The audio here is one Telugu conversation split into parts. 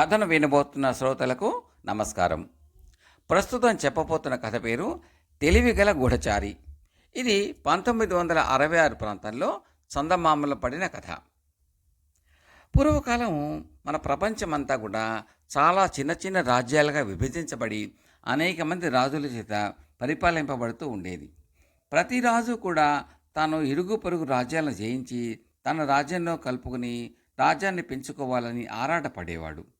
కథను వినబోతున్న శ్రోతలకు నమస్కారం. ప్రస్తుతం చెప్పబోతున్న కథ పేరు తెలివిగల గూఢచారి. ఇది పంతొమ్మిది వందల అరవై ఆరు ప్రాంతంలో చందమామలో పడిన కథ. పూర్వకాలం మన ప్రపంచమంతా కూడా చాలా చిన్న చిన్న రాజ్యాలుగా విభజించబడి అనేక మంది రాజుల చేత పరిపాలింపబడుతూ ఉండేది. ప్రతి రాజు కూడా తాను ఇరుగు పొరుగు రాజ్యాలను జయించి తన రాజ్యంలో కలుపుకుని రాజ్యాన్ని పెంచుకోవాలని ఆరాటపడేవాడు.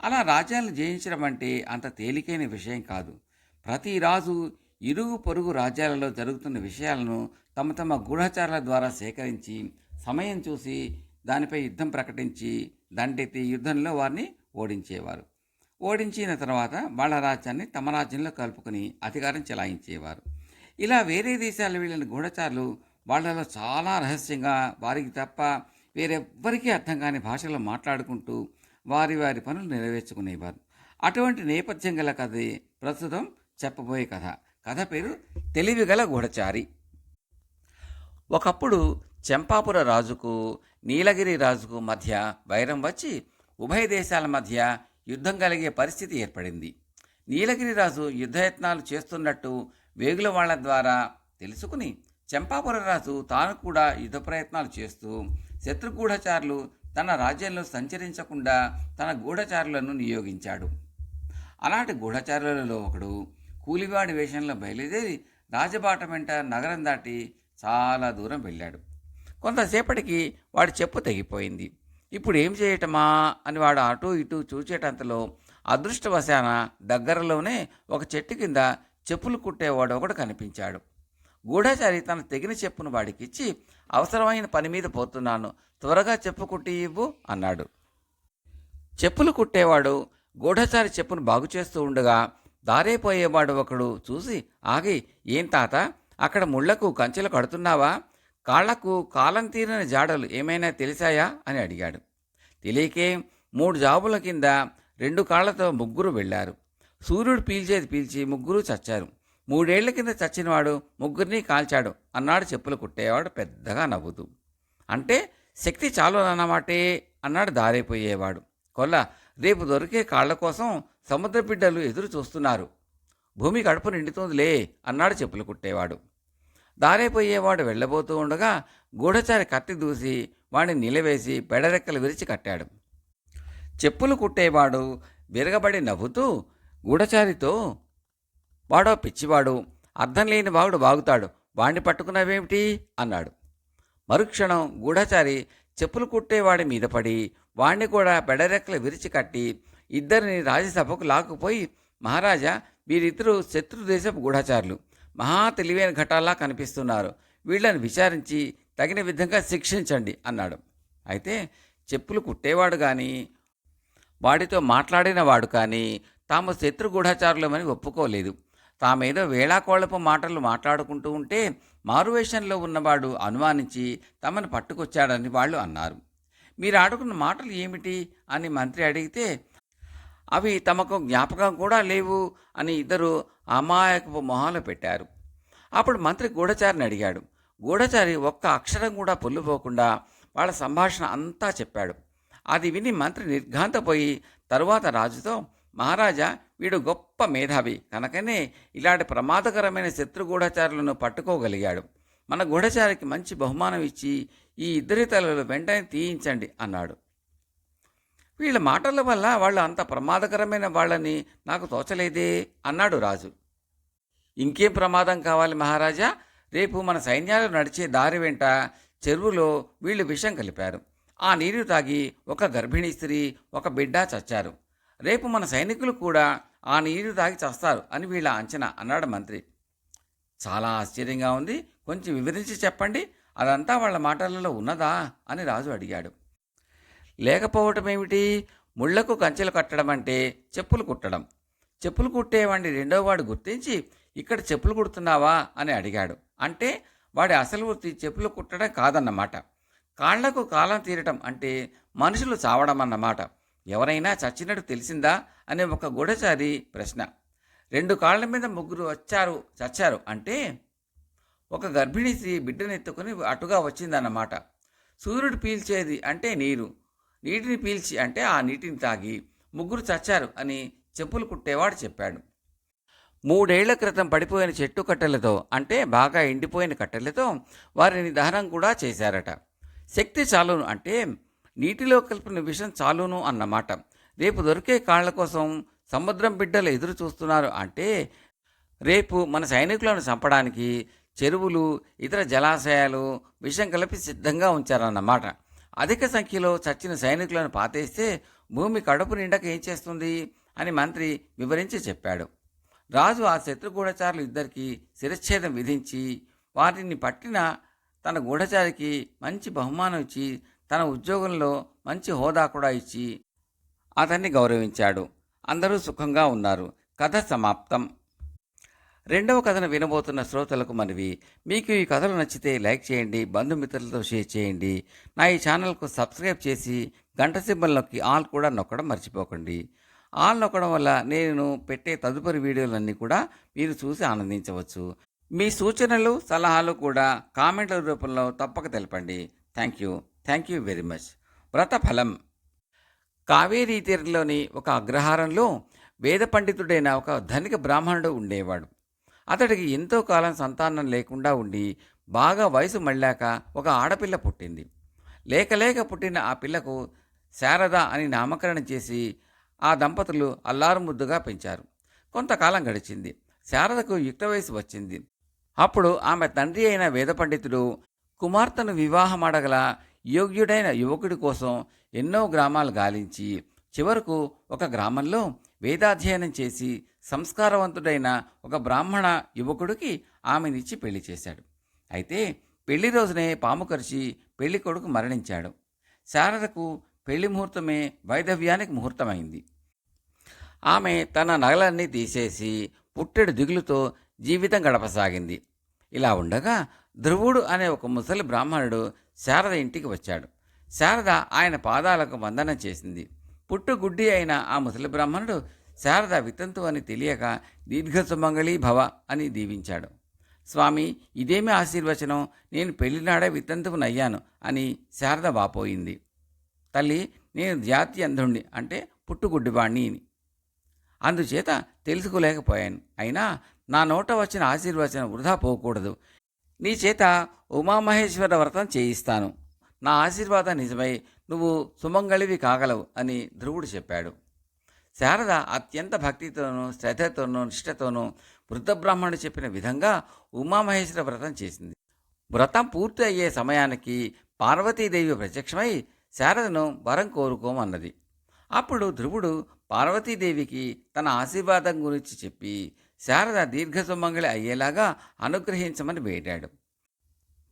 అలా రాజ్యాలను జయించడం అంటే అంత తేలికైన విషయం కాదు. ప్రతి రాజు ఇరుగు పొరుగు రాజ్యాలలో జరుగుతున్న విషయాలను తమ తమ గూఢచారాల ద్వారా సేకరించి సమయం చూసి దానిపై యుద్ధం ప్రకటించి దండెత్తి యుద్ధంలో వారిని ఓడించేవారు. ఓడించిన తర్వాత వాళ్ళ రాజ్యాన్ని తమ రాజ్యంలో కలుపుకొని అధికారం చెలాయించేవారు. ఇలా వేరే దేశాలు వెళ్ళిన గూఢచారులు వాళ్ళలో చాలా రహస్యంగా వారికి తప్ప వేరెవ్వరికీ అర్థం కాని భాషలో మాట్లాడుకుంటూ వారి వారి పనులు నెరవేర్చుకునేవారు అటువంటి నేపథ్యం గల కథ ప్రస్తుతం చెప్పబోయే కథ. కథ పేరు తెలివిగల గూఢచారి. ఒకప్పుడు చెంపాపుర రాజుకు నీలగిరి రాజుకు మధ్య వైరం వచ్చి ఉభయ దేశాల మధ్య యుద్ధం కలిగే పరిస్థితి ఏర్పడింది. నీలగిరి రాజు యుద్ధయత్నాలు చేస్తున్నట్టు వేగుల వాళ్ళ ద్వారా తెలుసుకుని చెంపాపుర రాజు తాను కూడా యుద్ధ ప్రయత్నాలు చేస్తూ శత్రు గూఢచారులు తన రాజ్యంలో సంచరించకుండా తన గూఢచారులను నియోగించాడు. అలాంటి గూఢచారులలో ఒకడు కూలివాడి వేషంలో బయలుదేరి రాజబాట వెంట నగరం దాటి చాలా దూరం వెళ్ళాడు. కొంతసేపటికి వాడి చెప్పు తెగిపోయింది. ఇప్పుడు ఏం చేయటమా అని వాడు అటు ఇటు చూచేటంతలో అదృష్టవశాన దగ్గరలోనే ఒక చెట్టు కింద చెప్పులు కుట్టేవాడు ఒకడు కనిపించాడు. గూఢచారి తన తెగిన చెప్పును వాడికిచ్చి అవసరమైన పని మీద పోతున్నాను. త్వరగా చెప్పు కుట్టి ఇవ్వు అన్నాడు. చెప్పులు కుట్టేవాడు గూఢచారి చెప్పును బాగు చేస్తూ ఉండగా దారైపోయేవాడు ఒకడు చూసి ఆగి ఏం తాత? అక్కడ ముళ్ళకు కంచెలు కడుతున్నావా? కాళ్ళకు కాలం తీరిన జాడలు ఏమైనా తెలిసాయా? అని అడిగాడు. తెలియకే మూడు జాబుల కింద రెండు కాళ్ళతో ముగ్గురు వెళ్ళారు. సూర్యుడు పీల్చేది పీల్చి ముగ్గురు చచ్చారు. మూడేళ్ళ కింద చచ్చినవాడు ముగ్గురిని కాల్చాడు. అన్నాడు చెప్పులు కుట్టేవాడు పెద్దగా నవ్వుతూ. అంటే శక్తి చాలు అన్నమాటే అన్నాడు దారైపోయేవాడు. కొల్ల రేపు దొరికే కాళ్ళ కోసం సముద్ర బిడ్డలు ఎదురు చూస్తున్నారు. భూమి కడుపు నిండుతోందిలే అన్నాడు చెప్పులు కుట్టేవాడు. దారైపోయేవాడు వెళ్ళబోతూ ఉండగా గూఢచారి కత్తి దూసి వాడిని నిలవేసి బెడరెక్కలు విరిచి కట్టాడు. చెప్పులు కుట్టేవాడు విరగబడి నవ్వుతూ గూఢచారితో వాడో పిచ్చివాడు అర్థం లేని వాగుడు వాగుతాడు వాణ్ణి పట్టుకున్నావేమిటి? అన్నాడు. మరుక్షణం గూఢచారి చెప్పులు కుట్టేవాడి మీద పడి వాణ్ణి కూడా బెడరెక్కలు విరిచి కట్టి ఇద్దరిని రాజ్యసభకు లాక్కుపోయి మహారాజా వీరిద్దరూ శత్రు దేశపు గూఢచారులు మహా తెలివైన ఘటాల్లా కనిపిస్తున్నారు వీళ్ళని విచారించి తగిన విధంగా శిక్షించండి అన్నాడు. అయితే చెప్పులు కుట్టేవాడు కానీ వాడితో మాట్లాడిన వాడు కానీ తాము శత్రు గూఢచారులమని ఒప్పుకోలేదు. తామేదో వేళాకోళపు మాటలు మాట్లాడుకుంటూ ఉంటే మారువేషంలో ఉన్నవాడు అనుమానించి తమను పట్టుకొచ్చాడని వాళ్ళు అన్నారు. మీరు ఆడుకున్న మాటలు ఏమిటి? అని మంత్రి అడిగితే అవి తమకు జ్ఞాపకం కూడా లేవు అని ఇద్దరు అమాయకపు మొహాలు పెట్టారు. అప్పుడు మంత్రి గూఢచారిని అడిగాడు. గూఢచారి ఒక్క అక్షరం కూడా పొల్లుపోకుండా వాళ్ళ సంభాషణ అంతా చెప్పాడు. అది విని మంత్రి నిర్ఘాంతపోయి తరువాత రాజుతో మహారాజా వీడు గొప్ప మేధావి. కనుకనే ఇలాంటి ప్రమాదకరమైన శత్రు గూఢచారులను పట్టుకోగలిగాడు. మన గూఢచారికి మంచి బహుమానం ఇచ్చి ఈ ఇద్దరి తలలు వెంటనే తీయించండి అన్నాడు. వీళ్ళ మాటల వల్ల వాళ్ళు అంత ప్రమాదకరమైన వాళ్ళని నాకు తోచలేదే అన్నాడు రాజు. ఇంకేం ప్రమాదం కావాలి మహారాజా? రేపు మన సైన్యాలు నడిచే దారి వెంట చెరువులో వీళ్ళు విషం కలిపారు. ఆ నీరు తాగి ఒక గర్భిణీ స్త్రీ ఒక బిడ్డ చచ్చారు. రేపు మన సైనికులు కూడా ఆ నీరు తాగి చస్తారు అని వీళ్ళ అంచనా అన్నాడు మంత్రి. చాలా ఆశ్చర్యంగా ఉంది. కొంచెం వివరించి చెప్పండి. అదంతా వాళ్ళ మాటలలో ఉన్నదా అని రాజు అడిగాడు. లేకపోవటం ఏమిటి ముళ్ళకు కంచెలు కట్టడం అంటే చెప్పులు కుట్టడం. చెప్పులు కుట్టేవాడిని రెండో వాడు గుర్తించి ఇక్కడ చెప్పులు కుడుతున్నావా అని అడిగాడు. అంటే వాడి అసలు వృత్తి చెప్పులు కుట్టడం కాదన్నమాట. కాళ్ళకు కాలం తీరటం అంటే మనుషులు చావడం అన్నమాట ఎవరైనా చచ్చినట్టు తెలిసిందా అనే ఒక గూఢచారి ప్రశ్న. రెండు కాళ్ళ మీద ముగ్గురు వచ్చారు చచ్చారు అంటే ఒక గర్భిణీ స్త్రీ బిడ్డనెత్తుకుని అటుగా వచ్చిందన్నమాట. సూర్యుడు పీల్చేది అంటే నీరు నీటిని పీల్చి అంటే ఆ నీటిని తాగి ముగ్గురు చచ్చారు అని చెప్పులు కుట్టేవాడు చెప్పాడు. మూడేళ్ళ క్రితం పడిపోయిన చెట్టు కట్టెలతో అంటే బాగా ఎండిపోయిన కట్టెలతో వారిని దహనం కూడా చేశారట. శక్తి చాలును అంటే నీటిలో కలిపిన విషం చాలును అన్నమాట. రేపు దొరికే కాళ్ళ కోసం సముద్రం బిడ్డలు ఎదురు చూస్తున్నారు అంటే రేపు మన సైనికులను చంపడానికి చెరువులు ఇతర జలాశయాలు విషం కలిపి సిద్ధంగా ఉంచారన్నమాట. అధిక సంఖ్యలో చచ్చిన సైనికులను పాతేస్తే భూమి కడుపు నిండక ఏం చేస్తుంది అని మంత్రి వివరించి చెప్పాడు. రాజు ఆ శత్రు గూఢచారులు ఇద్దరికి శిరచ్ఛేదం విధించి వాటిని పట్టిన తన గూఢచారికి మంచి బహుమానం ఇచ్చి తన ఉద్యోగంలో మంచి హోదా కూడా ఇచ్చి అతన్ని గౌరవించాడు. అందరూ సుఖంగా ఉన్నారు. కథ సమాప్తం. రెండవ కథను వినబోతున్న శ్రోతలకు మనవి. మీకు ఈ కథలు నచ్చితే లైక్ చేయండి బంధుమిత్రులతో షేర్ చేయండి. నా ఈ ఛానల్కు సబ్స్క్రైబ్ చేసి గంట సింబల్ నొక్కి ఆల్ కూడా నొక్కడం మర్చిపోకండి. ఆల్ నొక్కడం వల్ల నేను పెట్టే తదుపరి వీడియోలన్నీ కూడా మీరు చూసి ఆనందించవచ్చు. మీ సూచనలు సలహాలు కూడా కామెంట్ల రూపంలో తప్పక తెలపండి. Thank you. Thank you very much వ్రత ఫలం కావేరీ తీరంలోని ఒక అగ్రహారంలో వేద పండితుడైన ఒక ధనిక బ్రాహ్మణుడు ఉండేవాడు. అతడికి ఎంతో కాలం సంతానం లేకుండా ఉండి బాగా వయసు మళ్ళాక ఒక ఆడపిల్ల పుట్టింది. లేకలేక పుట్టిన ఆ పిల్లకు శారద అని నామకరణం చేసి ఆ దంపతులు అల్లారు ముద్దుగా పెంచారు. కొంతకాలం గడిచింది. శారదకు యుక్త వయసు వచ్చింది. అప్పుడు ఆమె తండ్రి అయిన వేద పండితుడు కుమార్తెను వివాహమాడగల యోగ్యుడైన యువకుడి కోసం ఎన్నో గ్రామాలు గాలించి చివరకు ఒక గ్రామంలో వేదాధ్యయనం చేసి సంస్కారవంతుడైన ఒక బ్రాహ్మణ యువకుడికి ఆమెనిచ్చి పెళ్ళి చేశాడు. అయితే పెళ్ళి రోజునే పాము కరిచి పెళ్ళి కొడుకు మరణించాడు. శారదకు పెళ్ళి ముహూర్తమే వైధవ్యానికి ముహూర్తమైంది. ఆమె తన నగలన్నీ తీసేసి పుట్టెడు దిగులుతో జీవితం గడపసాగింది. ఇలా ఉండగా ధ్రువుడు అనే ఒక ముసలి బ్రాహ్మణుడు శారద ఇంటికి వచ్చాడు. శారద ఆయన పాదాలకు వందనం చేసింది. పుట్టు గుడ్డి అయిన ఆ ముసలి బ్రాహ్మణుడు శారద వితంతు అని తెలియక దీర్ఘ సుమంగళీ భవ అని దీవించాడు. స్వామి ఇదేమి ఆశీర్వచనం? నేను పెళ్ళినాడే వితంతువునయ్యాను అని శారద వాపోయింది. తల్లి నేను జాతి అంధుణ్ణి అంటే పుట్టుగుడ్డివాణ్ణి అందుచేత తెలుసుకోలేకపోయాను. అయినా నా నోట వచ్చిన ఆశీర్వచనం వృధా పోకూడదు. నీ చేత ఉమామహేశ్వర వ్రతం చేయిస్తాను. నా ఆశీర్వాదం నిజమై నువ్వు సుమంగళివి కాగలవు అని ధ్రువుడు చెప్పాడు. శారద అత్యంత భక్తితోనూ శ్రద్ధతోనూ నిష్ఠతోనూ వృద్ధ బ్రాహ్మణుడు చెప్పిన విధంగా ఉమామహేశ్వర వ్రతం చేసింది. వ్రతం పూర్తి అయ్యే సమయానికి పార్వతీదేవి ప్రత్యక్షమై శారదను వరం కోరుకోమన్నది. అప్పుడు ధ్రువుడు పార్వతీదేవికి తన ఆశీర్వాదం గురించి చెప్పి శారద దీర్ఘసుమంగళి అయ్యేలాగా అనుగ్రహించమని వేడాడు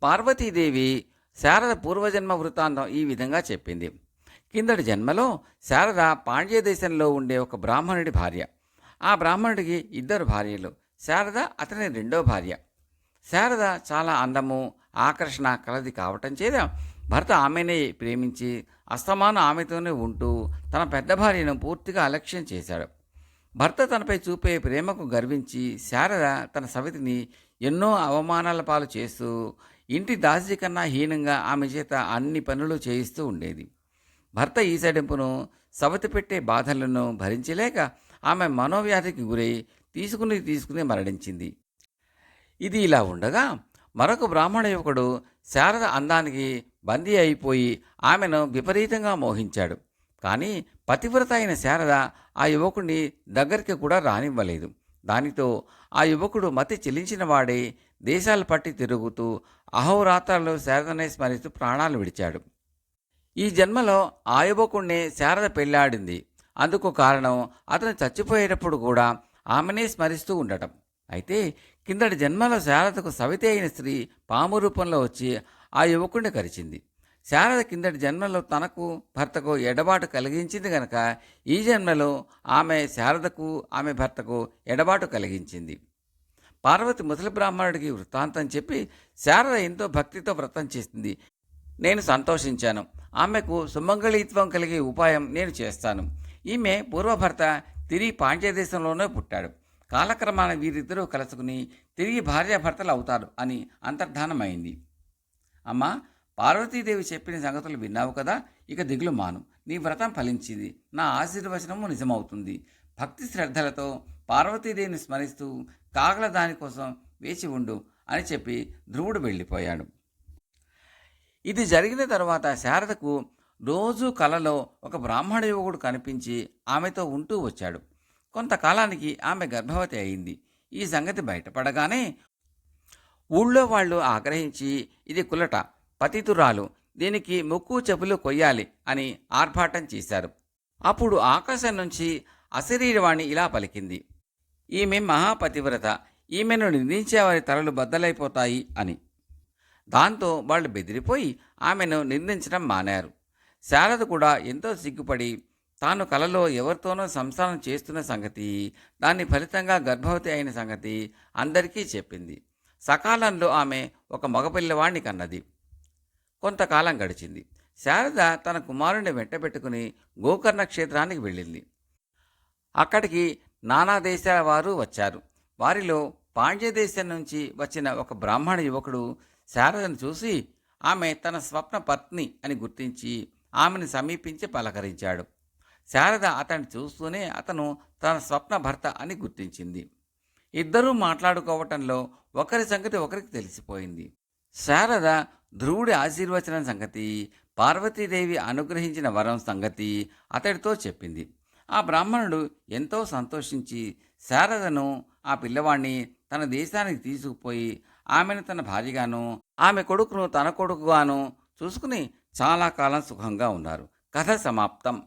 పార్వతీదేవి శారద పూర్వజన్మ వృత్తాంతం ఈ విధంగా చెప్పింది. కిందటి జన్మలో శారద పాండ్య దేశంలో ఉండే ఒక బ్రాహ్మణుడి భార్య. ఆ బ్రాహ్మణుడికి ఇద్దరు భార్యలు. శారద అతని రెండో భార్య. శారద చాలా అందము ఆకర్షణ కలది కావటం చేత భర్త ఆమెనే ప్రేమించి అస్తమానం ఆమెతోనే ఉంటూ తన పెద్ద భార్యను పూర్తిగా అలక్ష్యం చేశాడు. భర్త తనపై చూపే ప్రేమకు గర్వించి శారద తన సవితిని ఎన్నో అవమానాల పాలు చేస్తూ ఇంటి దాసి కన్నా హీనంగా ఆమె చేత అన్ని పనులు చేయిస్తూ ఉండేది. భర్త ఈసడింపును సవతి పెట్టే బాధలను భరించలేక ఆమె మనోవ్యాధికి గురై తీసుకుని తీసుకుని మరణించింది. ఇది ఇలా ఉండగా మరొక బ్రాహ్మణ యువకుడు శారద అందానికి బందీ అయిపోయి ఆమెను విపరీతంగా మోహించాడు. కానీ పతివ్రత అయిన శారద ఆ యువకుడిని దగ్గరికి కూడా రానివ్వలేదు. దానితో ఆ యువకుడు మతి చెల్లించిన వాడే దేశాలు పట్టి తిరుగుతూ అహోరాత్రాలు శారదనే స్మరిస్తూ ప్రాణాలు విడిచాడు. ఈ జన్మలో ఆ యువకుడినే శారద పెళ్ళాడింది. అందుకు కారణం అతను చచ్చిపోయేటప్పుడు కూడా ఆమెనే స్మరిస్తూ ఉండటం. అయితే కిందటి జన్మలో శారదకు సవితే అయిన స్త్రీ పాము రూపంలో వచ్చి ఆ యువకుడిని కరిచింది. శారద కిందటి జన్మలో తనకు భర్తకు ఎడబాటు కలిగించింది గనక ఈ జన్మలో ఆమె శారదకు ఆమె భర్తకు ఎడబాటు కలిగించింది. పార్వతి ముసలి బ్రాహ్మణుడికి వృత్తాంతం చెప్పి శారద ఎంతో భక్తితో వ్రతం చేసింది. నేను సంతోషించాను. ఆమెకు సుమంగళీత్వం కలిగే ఉపాయం నేను చేస్తాను. ఈమె పూర్వభర్త తిరిగి పాండ్యదేశంలోనే పుట్టాడు. కాలక్రమాన వీరిద్దరూ కలుసుకుని తిరిగి భార్యాభర్తలు అవుతారు అని అంతర్ధానమైంది. అమ్మా పార్వతీదేవి చెప్పిన సంగతులు విన్నావు కదా? ఇక దిగులు మాను. నీ వ్రతం ఫలించింది. నా ఆశీర్వచనము నిజమవుతుంది. భక్తి శ్రద్ధలతో పార్వతీదేవిని స్మరిస్తూ కాగల దానికోసం వేచి ఉండు అని చెప్పి ధ్రువుడు వెళ్ళిపోయాడు. ఇది జరిగిన తర్వాత శారదకు రోజు కలలో ఒక బ్రాహ్మణ యువకుడు కనిపించి ఆమెతో ఉంటూ వచ్చాడు. కొంతకాలానికి ఆమె గర్భవతి అయింది. ఈ సంగతి బయటపడగానే ఊళ్ళో వాళ్ళు ఆగ్రహించి ఇది కులట పతితురాలు దీనికి ముక్కు చెప్పులు కొయ్యాలి అని ఆర్భాటం చేశారు. అప్పుడు ఆకాశం నుంచి అశరీరవాణి ఇలా పలికింది. ఈమె మహాపతివ్రత ఈమెను నిందించేవారి తలలు బద్దలైపోతాయి అని. దాంతో వాళ్ళు బెదిరిపోయి ఆమెను నిందించడం మానారు. శారద కూడా ఎంతో సిగ్గుపడి తాను కలలో ఎవరితోనో సంసారం చేస్తున్న సంగతి దాని ఫలితంగా గర్భవతి అయిన సంగతి అందరికీ చెప్పింది. సకాలంలో ఆమె ఒక మగపిల్లవాణ్ణి కన్నది. కొంతకాలం గడిచింది. శారద తన కుమారుని వెంటబెట్టుకుని గోకర్ణ క్షేత్రానికి వెళ్ళింది. అక్కడికి నానా దేశాల వారు వచ్చారు. వారిలో పాండ్య దేశం నుంచి వచ్చిన ఒక బ్రాహ్మణ యువకుడు శారదను చూసి ఆమె తన స్వప్న పత్ని అని గుర్తించి ఆమెను సమీపించి పలకరించాడు. శారద అతన్ని చూస్తూనే అతను తన స్వప్న భర్త అని గుర్తించింది. ఇద్దరూ మాట్లాడుకోవటంలో ఒకరి సంగతి ఒకరికి తెలిసిపోయింది. శారద ధ్రువుడి ఆశీర్వచనం సంగతి పార్వతీదేవి అనుగ్రహించిన వరం సంగతి అతడితో చెప్పింది. ఆ బ్రాహ్మణుడు ఎంతో సంతోషించి శారదను ఆ పిల్లవాణ్ణి తన దేశానికి తీసుకుపోయి ఆమెను తన భార్యగాను ఆమె కొడుకును తన కొడుకుగాను చూసుకుని చాలా కాలం సుఖంగా ఉన్నారు. కథ సమాప్తం.